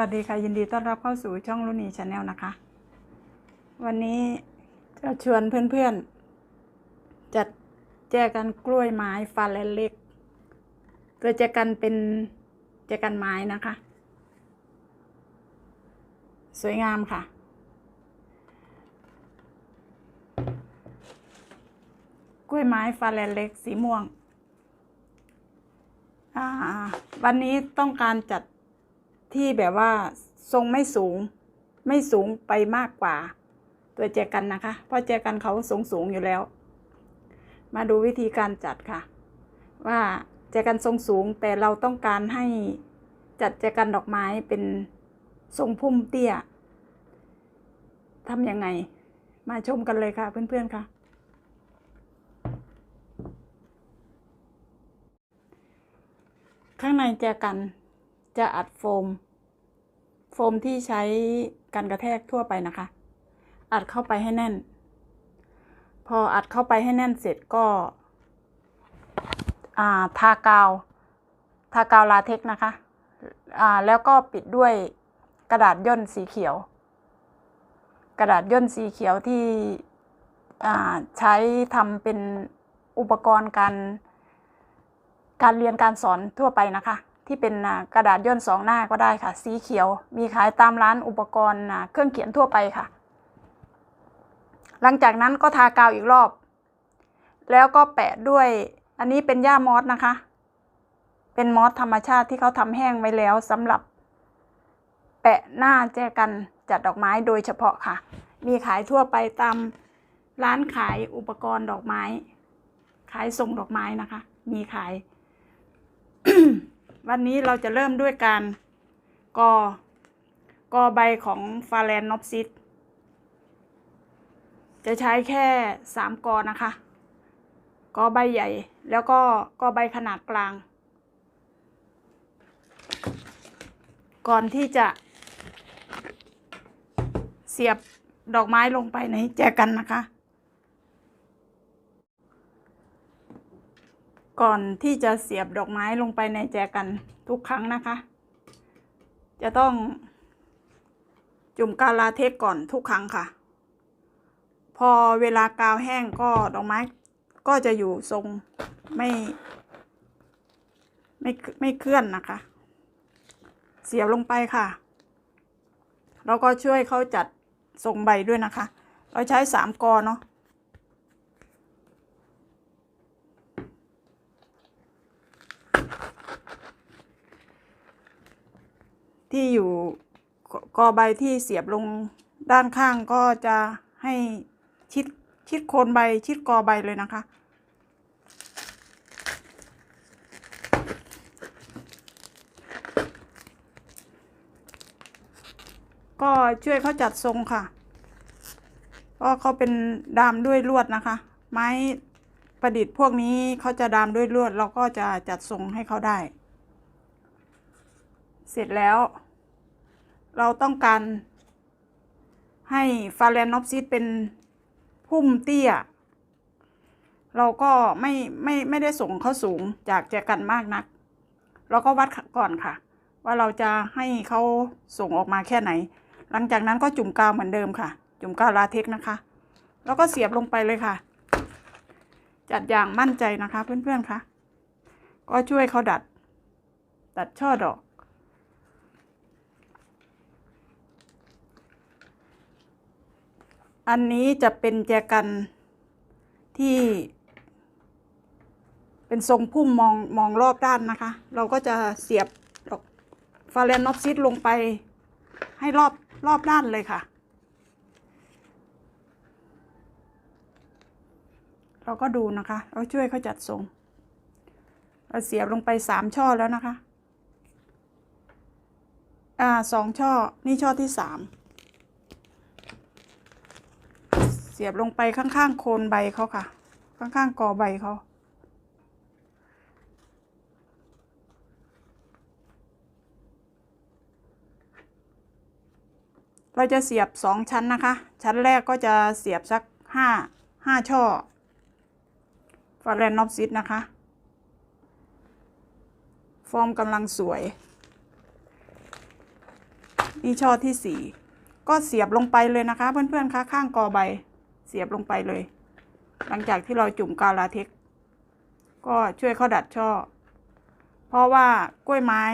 วัสดีค่ะยินดีต้อนรับเข้าสู่ช่องลุนีชาแนลนะคะ วันนี้จะชวนเพื่อนๆจัดแจกันกล้วยไม้ฟาเลนเล็ก ตัวแจกันเป็นแจกันไม้นะคะ สวยงามค่ะ กล้วยไม้ฟาเลนเล็กสีม่วงวันนี้ต้องการจัด ที่แบบว่าทรงไม่สูง ไม่สูงไปมากกว่า ตัวแจกันนะคะ เพราะแจกันเขาสูงสูงอยู่แล้ว มาดูวิธีการจัดค่ะ ว่าแจกันทรงสูงแต่เราต้องการให้จัดแจกันดอกไม้เป็นทรงพุ่มเตี้ยทำยังไง มาชมกันเลยค่ะ เพื่อนๆค่ะข้างในแจกันจะอัดโฟม โฟมที่ใช้กันกระแทกทั่วไปนะคะ อัดเข้าไปให้แน่น พออัดเข้าไปให้แน่นเสร็จก็าทากาว ทากาวลาเท็กนะคะแล้วก็ปิดด้วยกระดาษย่นสีเขียว กระดาษย่นสีเขียวที่ใช้ทำเป็นอุปกรณ์การการเรียนการสอนทั่วไปนะคะ ที่เป็นกระดาษย่นสองหน้าก็ได้ค่ะ สีเขียวมีขายตามร้านอุปกรณ์เครื่องเขียนทั่วไปค่ะ หลังจากนั้นก็ทากาวอีกรอบ แล้วก็แปะด้วยอันนี้เป็นหญ้ามอสนะคะ เป็นมอสธรรมชาติที่เขาทำแห้งไว้แล้วสำหรับ แปะหน้าแจกันจัดดอกไม้โดยเฉพาะค่ะ มีขายทั่วไปตามร้านขายอุปกรณ์ดอกไม้ ขายส่งดอกไม้นะคะ มีขาย วันนี้เราจะเริ่มด้วยการกอกอใบของฟาแลนนอปซิสจะใช้แค่สามกอนะคะกอใบใหญ่ แล้วก็กอใบขนาดกลาง ก่อนที่จะ เสียบดอกไม้ลงไปในแจกันนะคะ ก่อนที่จะเสียบดอกไม้ลงไปในแจกันทุกครั้งนะคะ จะต้องจุ่มกาวลาเทคก่อนทุกครั้งค่ะ พอเวลากาวแห้งก็ดอกไม้ก็จะอยู่ทรงไม่ไม่ไม่เคลื่อนนะคะ เสียบลงไปค่ะ แล้วก็ช่วยเขาจัดทรงใบด้วยนะคะ เราใช้สามกอเนาะ ที่อยู่กอใบที่เสียบลงด้านข้างก็จะให้ชิดชิดโคนใบชิดกอใบเลยนะคะ ก็ช่วยเขาจัดทรงค่ะเพราะเขาเป็นดามด้วยลวดนะคะ ไม้ประดิษฐ์พวกนี้เขาจะดามด้วยลวดเราก็จะจัดทรงให้เขาได้ เสร็จแล้ว เราต้องการ ให้ฟาแลนนอปซิสเป็นพุ่มเตี้ย เราก็ไม่ไม่ไม่ได้ส่งเขาสูงจากแจกันมากนัก เราก็วัดก่อนค่ะ ว่าเราจะให้เขาส่งออกมาแค่ไหน หลังจากนั้นก็จุ่มกาวเหมือนเดิมค่ะ จุ่มกาวลาเทคนะคะ แล้วก็เสียบลงไปเลยค่ะ จัดอย่างมั่นใจนะคะเพื่อนๆค่ะก็ช่วยเขาดัดดัดช่อดอก อันนี้จะเป็นแจกันที่ เป็นทรงพุ่มมองมองรอบด้านนะคะ เราก็จะเสียบดอกฟาเรนนอปซิสลงไปให้รอบรอบด้านเลยค่ะ เราก็ดูนะคะเราช่วยเขาจัดทรงเราเสียบลงไปสามช่อแล้วนะคะ อ่าสองช่อ นี่ช่อที่สาม เสียบลงไปข้างๆโคนใบเขาค่ะ ข้างๆกอใบเขา เราจะเสียบสองชั้นนะคะ ชั้นแรกก็จะเสียบสักห้าห้าช่อฟาแรนนอปซิสนะคะ ฟอร์มกำลังสวย นี่ช่อที่สี่ก็เสียบลงไปเลยนะคะ เพื่อนๆคะข้างกอใบ เสียบลงไปเลย หลังจากที่เราจุ่มกาลาเท็กก็ช่วยเขาดัดช่อ เพราะว่ากล้วยไม้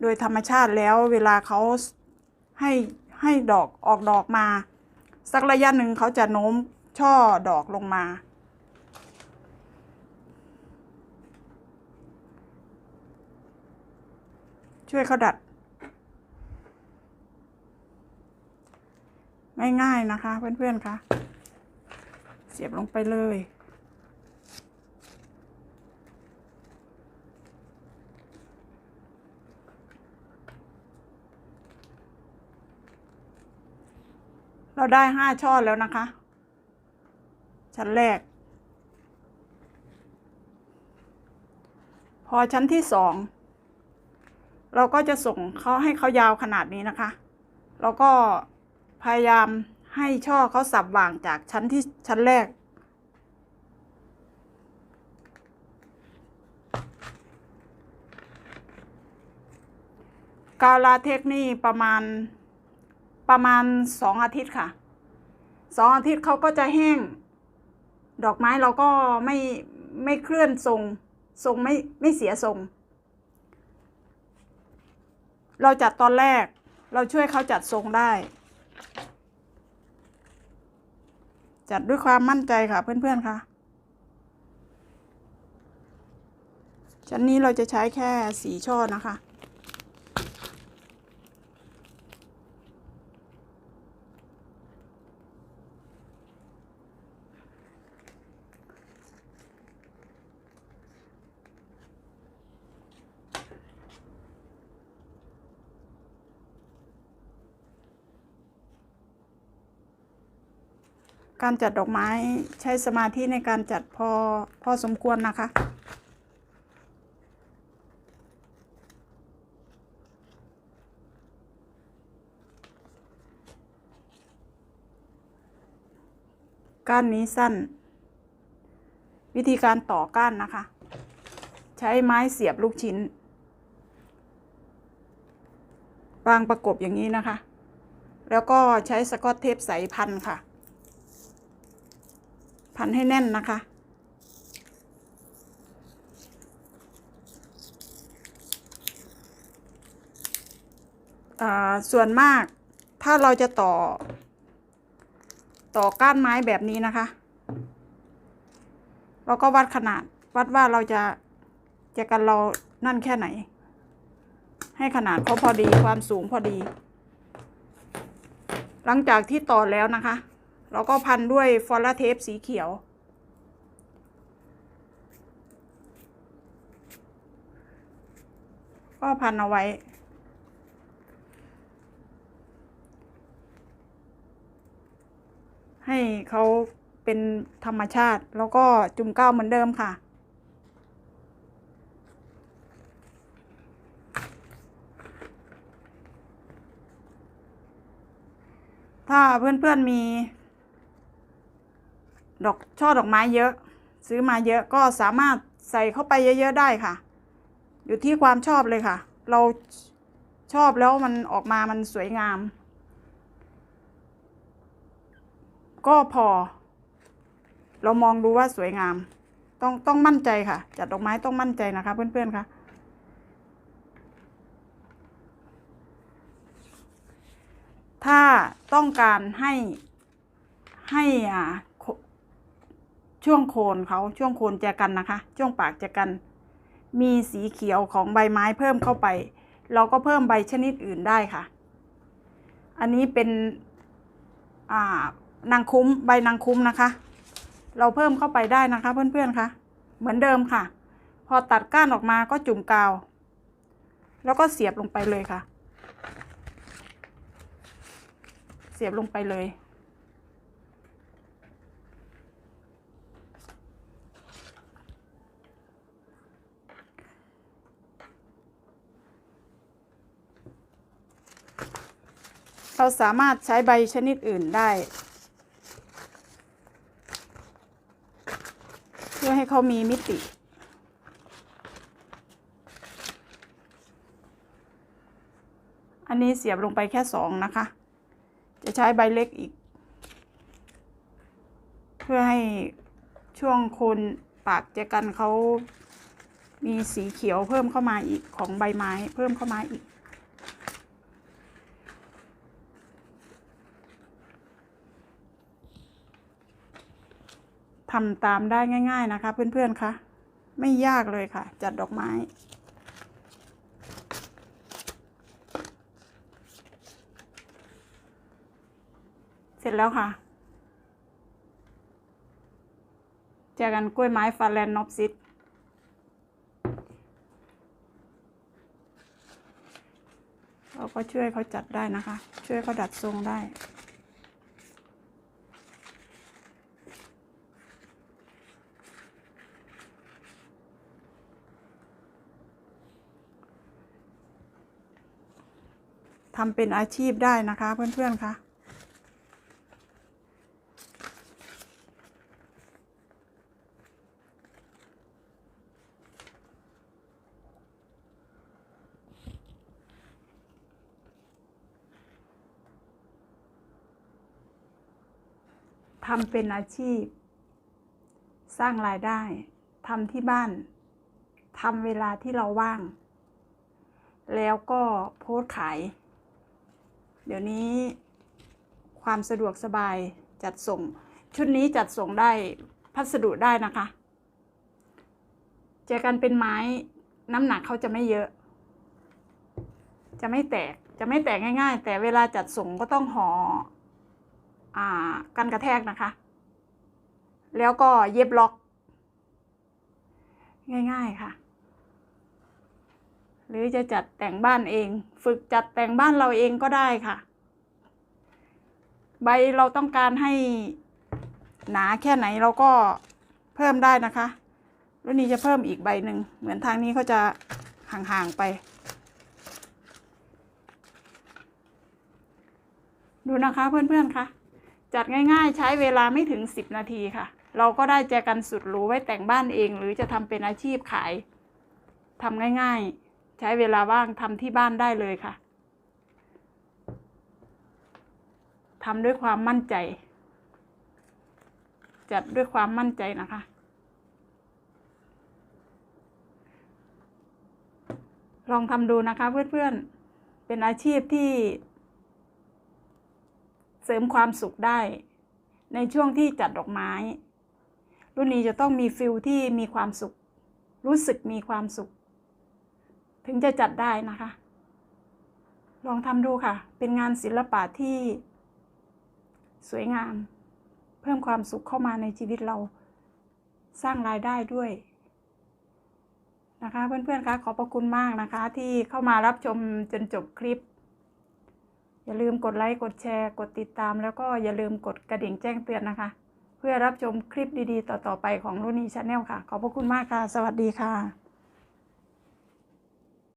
โดยธรรมชาติแล้วเวลาเขาให้ให้ดอกออกดอกมา สักระยะหนึ่งเขาจะโน้มช่อดอกลงมา ช่วยเขาดัด ง่ายๆนะคะเพื่อนๆคะ เสียบลงไปเลย เราได้ห้าช่อแล้วนะคะ ชั้นแรก พอชั้นที่สองเราก็จะส่งเขาให้เขายาวขนาดนี้นะคะ แล้วก็พยายาม ให้ช่อเขาสับว่างจากชั้นที่ชั้นแรก กาวลาเทคนี่ประมาณประมาณสองอาทิตย์ค่ะสองอาทิตย์เขาก็จะแห้ง ดอกไม้เราก็ไม่ไม่เคลื่อนทรงทรงไม่ไม่เสียทรง เราจัดตอนแรกเราช่วยเขาจัดทรงได้ จัดด้วยความมั่นใจค่ะเพื่อนๆค่ะ ชั้นนี้เราจะใช้แค่สีช่อนะคะ การจัดดอกไม้ใช้สมาธิในการจัดพอพอสมควรนะคะ ก้านนี้สั้น วิธีการต่อก้านนะคะ ใช้ไม้เสียบลูกชิ้นวางประกบอย่างนี้นะคะ แล้วก็ใช้สกอตเทปใสพันค่ะ พันให้แน่นนะคะอ่าส่วนมากถ้าเราจะต่อ ต่อก้านไม้แบบนี้นะคะ เราก็วัดขนาดวัดว่าเราจะจะกันเรานั่นแค่ไหน ให้ขนาดเขาพอดีความสูงพอดี หลังจากที่ต่อแล้วนะคะ เราก็พันด้วยฟอลลาเทปสีเขียว ก็พันเอาไว้ ให้เขาเป็นธรรมชาติแล้วก็จุ่มก้าวเหมือนเดิมค่ะถ้าเพื่อนๆมี ดอกช่อดอกไม้เยอะ ซื้อมาเยอะก็สามารถใส่เข้าไปเยอะๆได้ค่ะ อยู่ที่ความชอบเลยค่ะ เราชอบแล้วมันออกมามันสวยงาม ก็พอ เรามองดูว่าสวยงาม ต้องต้องมั่นใจค่ะ จัดดอกไม้ต้องมั่นใจนะคะ เพื่อนๆคะถ้าต้องการให้ให้อ่า ช่วงโคนเขาช่วงโคนแจกันนะคะ ช่วงปากแจกัน มีสีเขียวของใบไม้เพิ่มเข้าไป เราก็เพิ่มใบชนิดอื่นได้ค่ะ อันนี้เป็นอ่านางคุ้มใบนางคุ้มนะคะ เราเพิ่มเข้าไปได้นะคะ เพื่อนๆคะเหมือนเดิมค่ะ พอตัดก้านออกมาก็จุ่มกาว แล้วก็เสียบลงไปเลยค่ะ เสียบลงไปเลย เราสามารถใช้ใบชนิดอื่นได้ เพื่อให้เขามีมิติ อันนี้เสียบลงไปแค่สองนะคะ จะใช้ใบเล็กอีก เพื่อให้ช่วงโคนปากเจกันเขามีสีเขียวเพิ่มเข้ามาอีกของใบไม้เพิ่มเข้ามาอีก ทำตามได้ง่าย ๆนะคะ เพื่อนๆคะไม่ยากเลยค่ะ จัดดอกไม้ เสร็จแล้วค่ะเจอกันกล้วยไม้ฟาแลนนอปซิสเราก็ช่วยเขาจัดได้นะคะ ช่วยเขาดัดทรงได้ ทำเป็นอาชีพได้นะคะเพื่อนๆคะทำเป็นอาชีพ สร้างรายได้ทำที่บ้านทำเวลาที่เราว่าง แล้วก็โพสขาย เดี๋ยวนี้ความสะดวกสบายจัดส่ง ชุดนี้จัดส่งได้พัสดุได้นะคะ เจอกันเป็นไม้น้ำหนักเขาจะไม่เยอะ จะไม่แตกจะไม่แตกง่าย ๆ แต่เวลาจัดส่งก็ต้องห่ออกันกระแทกนะคะ แล้วก็เย็บล็อก ง่าย ๆ ค่ะ หรือจะจัดแต่งบ้านเอง ฝึกจัดแต่งบ้านเราเองก็ได้ค่ะ ใบเราต้องการให้หนาแค่ไหนเราก็เพิ่มได้นะคะรุ่นนี้จะเพิ่มอีกใบหนึ่งเหมือนทางนี้เขาจะห่างๆไป ดูนะคะเพื่อนๆคะจัดง่ายๆ ใช้เวลาไม่ถึง 10 นาทีค่ะ เราก็ได้แจกันสุดหรูไว้แต่งบ้านเอง หรือจะทำเป็นอาชีพขายทำง่าย ๆ ใช้เวลาว่างทำที่บ้านได้เลยค่ะทำด้วยความมั่นใจ จัดด้วยความมั่นใจนะคะ ลองทำดูนะคะเพื่อนๆ เป็นอาชีพที่ เสริมความสุขได้ ในช่วงที่จัดดอกไม้ รุ่นนี้จะต้องมีฟิลที่มีความสุข รู้สึกมีความสุข ถึงจะจัดได้นะคะ ลองทำดูค่ะ เป็นงานศิลปะที่สวยงาม เพิ่มความสุขเข้ามาในชีวิตเรา สร้างรายได้ด้วยนะคะเพื่อนๆคะขอบพระคุณมากนะคะที่เข้ามารับชมจนจบคลิป อย่าลืมกดไลค์กดแชร์ กดติดตาม แล้วก็อย่าลืมกดกระดิ่งแจ้งเตือนนะคะ เพื่อรับชมคลิปดีๆ ต่อๆไปของรุ่นนี้ชาแนลค่ะ ขอบพระคุณมากค่ะ สวัสดีค่ะ